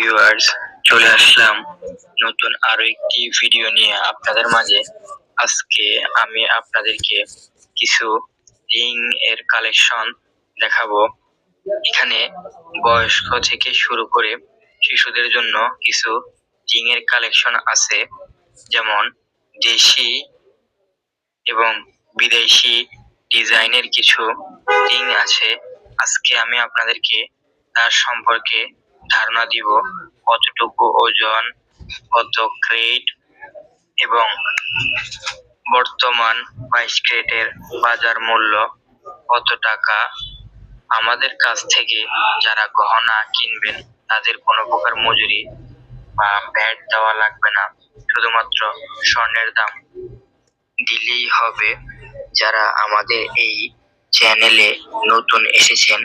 Viewers চলে আসলাম নতুন আরও একটি ভিডিও নিয়ে আপনাদের মাঝে। আজকে আমি আপনাদেরকে কিছু রিং এর কালেকশন দেখাবো। এখানে বয়স্ক থেকে শুরু করে শিশুদের জন্য কিছু রিং এর কালেকশন আছে। যেমন দেশি এবং বিদেশি ডিজাইনের কিছু রিং আছে। আজকে আমি আপনাদেরকে তার সম্পর্কে ধারণা দিব কতটুকু ওজন, কত ক্রেট এবং বর্তমান বাইশ ক্রেটের বাজার মূল্য কত টাকা। আমাদের কাছ থেকে যারা গহনা কিনবেন, তাদের কোনো প্রকার মজুরি বা ব্যাট দেওয়া লাগবে না। শুধুমাত্র স্বর্ণের দাম দিলেই হবে। যারা আমাদের এই চ্যানেলে নতুন এসেছেন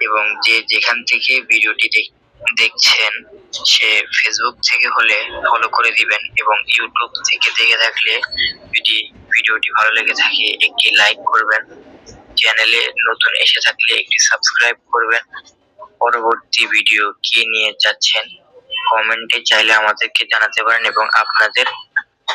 এবং যে যেখান থেকে ভিডিওটি দেখ- দেখছেন, সে ফেসবুক থেকে হলে ফলো করে দিবেন এবং ইউটিউব থেকে দেখে থাকলে যদি ভিডিওটি ভালো লেগে থাকে, একটি লাইক করবেন। চ্যানেলে নতুন এসে থাকলে একটি সাবস্ক্রাইব করবেন। পরবর্তী ভিডিও কি নিয়ে যাচ্ছেন কমেন্টে চাইলে আমাদেরকে জানাতে পারেন এবং আপনাদের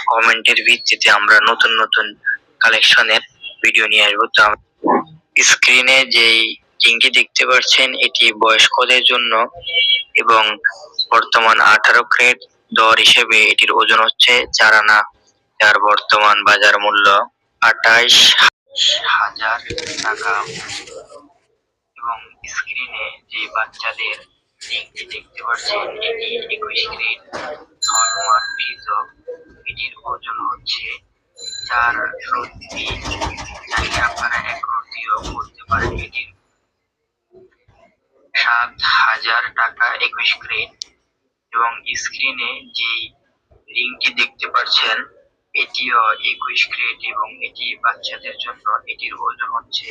কমেন্টের ভিত্তিতে আমরা নতুন নতুন কালেকশনের ভিডিও নিয়ে আসব। তো স্ক্রিনে যেই রিংটি দেখতে পাচ্ছেন, এটি বয়স্কদের জন্য এবং বর্তমান আঠারো ক্রেট দর হিসেবে এটির ওজন হচ্ছে চার আনা, যার বর্তমান বাজার মূল্য আঠাইশ হাজার টাকা। এবং স্ক্রিনে যে বাচ্চাদের রিংটি দেখতে পাচ্ছেন, এটি একুশ এটির ওজন হচ্ছে চার সত্যি চাইলে আপনারা এক দিয়েও করতে পারেন এটির সাত হাজার টাকা একুশ গ্রেড এবং স্ক্রিনে যেই রিংটি দেখতে পাচ্ছেন, এটিও একুশ গ্রেড এবং এটি বাচ্চাদের জন্য, এটির ওজন হচ্ছে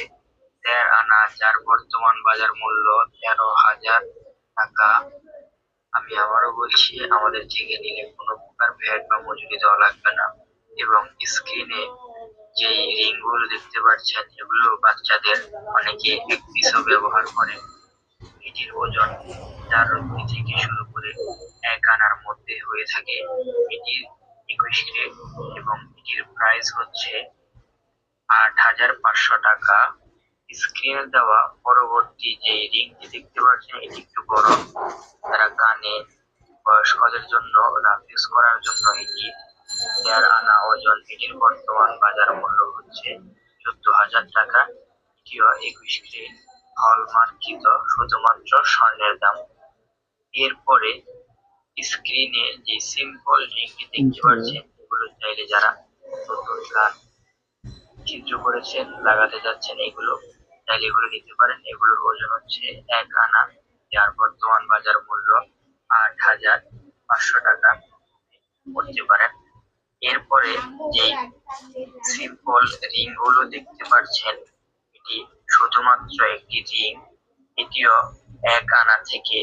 দেড় আনা, যার বর্তমান বাজার মূল্য তেরো হাজার টাকা। আমি আবারও বলছি, আমাদের থেকে নিলে কোনো প্রকার ভ্যাট বা মজুরি দেওয়া লাগবে না এবং স্ক্রিনে যেই রিংগুলো দেখতে পাচ্ছেন, এগুলো বাচ্চাদের অনেকে এক পিসও ব্যবহার করে। এটির ওজন চার রত্তি থেকে শুরু করে এক আনার মধ্যে হয়ে থাকে এটির একুশ গ্রেড এবং এটির প্রাইস হচ্ছে আট হাজার পাঁচশো টাকা। স্ক্রিনে দেওয়া পরবর্তী যে রিংটি দেখতে পাচ্ছেন, এটি একটু বড়। তারা কানে বয়স্কদের জন্য রাফ ইউজ করার জন্য এটি দেড় আনা ওজন এটির বর্তমান বাজার মূল্য হচ্ছে চোদ্দ হাজার টাকা। এটিও একুশ গ্রেড হলমার্কিত শুধুমাত্র স্বর্ণের দাম। এরপরে স্ক্রিনে যে সিম্পল রিংটি দেখতে পাচ্ছেন এগুলো চাইলে যারা নতুন গান ছিদ্র করেছেন লাগাতে যাচ্ছেন এগুলো চাইলে এগুলো নিতে পারেন। এগুলোর ওজন হচ্ছে এক আনা যার বর্তমান বাজার মূল্য আট হাজার পাঁচশো টাকা। করতে পারেন। এরপরে যে সিম্পল রিংগুলো দেখতে পাচ্ছেন শুধুমাত্র একটি রিং এটিও এক আনা থেকে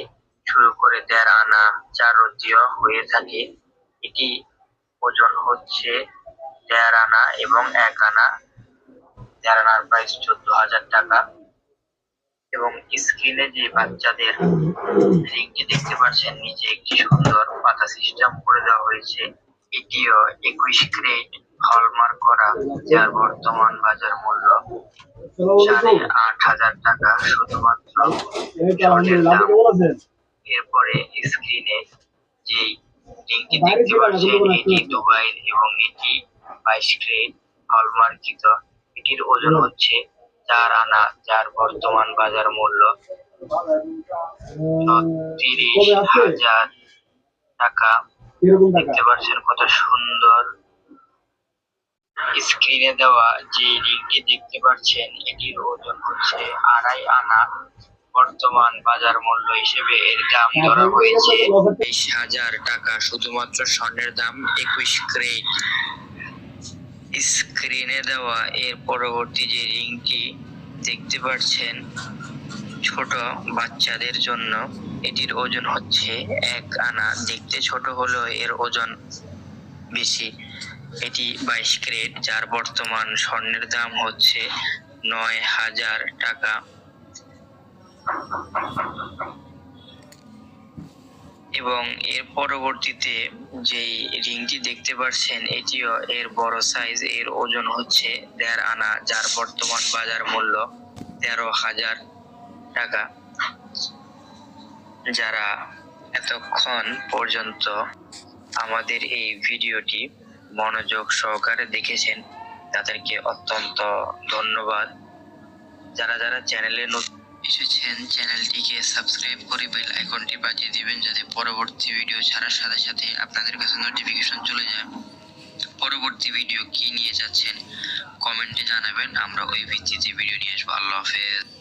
শুরু করে দেড় আনা চার রতিও হয়ে থাকে। এটি ওজন হচ্ছে দেড় আনা এবং এক আনা, দেড় আনার প্রাইস চোদ্দ হাজার টাকা। এবং স্ক্রিনে যে বাচ্চাদের রিংটি দেখতে পাচ্ছেন, নিচে একটি সুন্দর পাতা সিস্টেম করে দেওয়া হয়েছে। এটিও একুশ গ্রেড হলমার্ক করা, যার বর্তমান বাজার মূল্য সাড়ে আট হাজার টাকা শুধুমাত্র। স্বর্ণের দাম। এরপরে স্ক্রিনে যেই রিংটি দেখতে পাচ্ছেন, এটি দুবাই এবং এটি বাইশ গ্রেড হলমার্কিত। এটির ওজন হচ্ছে চার আনা, যার বর্তমান বাজার মূল্য তিরিশ হাজার টাকা। দেখতে পাচ্ছেন কত সুন্দর স্ক্রিনে দেওয়া যে রিংটি দেখতে পাচ্ছেন, এটির ওজন হচ্ছে আড়াই আনা। বর্তমান বাজার মূল্য হিসেবে এর দাম ধরা হয়েছে বিশ হাজার টাকা, শুধুমাত্র স্বর্ণের দাম একুশ ক্রেট স্ক্রিনে দেওয়া এর পরবর্তী যে রিংটি দেখতে পাচ্ছেন, ছোট বাচ্চাদের জন্য, এটির ওজন হচ্ছে এক আনা। দেখতে ছোট হলেও এর ওজন বেশি। এটি বাইশ ক্রেট যার বর্তমান স্বর্ণের দাম হচ্ছে নয় হাজার টাকা। এবং এর পরবর্তীতে যেই রিংটি দেখতে পাচ্ছেন এটিও এর বড় সাইজ এর ওজন হচ্ছে দেড় আনা, যার বর্তমান বাজার মূল্য তেরো হাজার টাকা। যারা এতক্ষণ পর্যন্ত আমাদের এই ভিডিওটি মনোযোগ সহকারে দেখেছেন, তাদেরকে অত্যন্ত ধন্যবাদ। যারা যারা চ্যানেলে এসেছেন, চ্যানেলটিকে সাবস্ক্রাইব করে বেল আইকনটি বাজিয়ে দিবেন যাতে পরবর্তী ভিডিও ছাড়ার সাথে সাথে আপনাদের কাছে নোটিফিকেশন চলে যায়। পরবর্তী ভিডিও কি নিয়ে যাচ্ছেন কমেন্টে জানাবেন। আমরা ওই ভিত্তিতে ভিডিও নিয়ে আসব। আল্লাহ হাফেজ।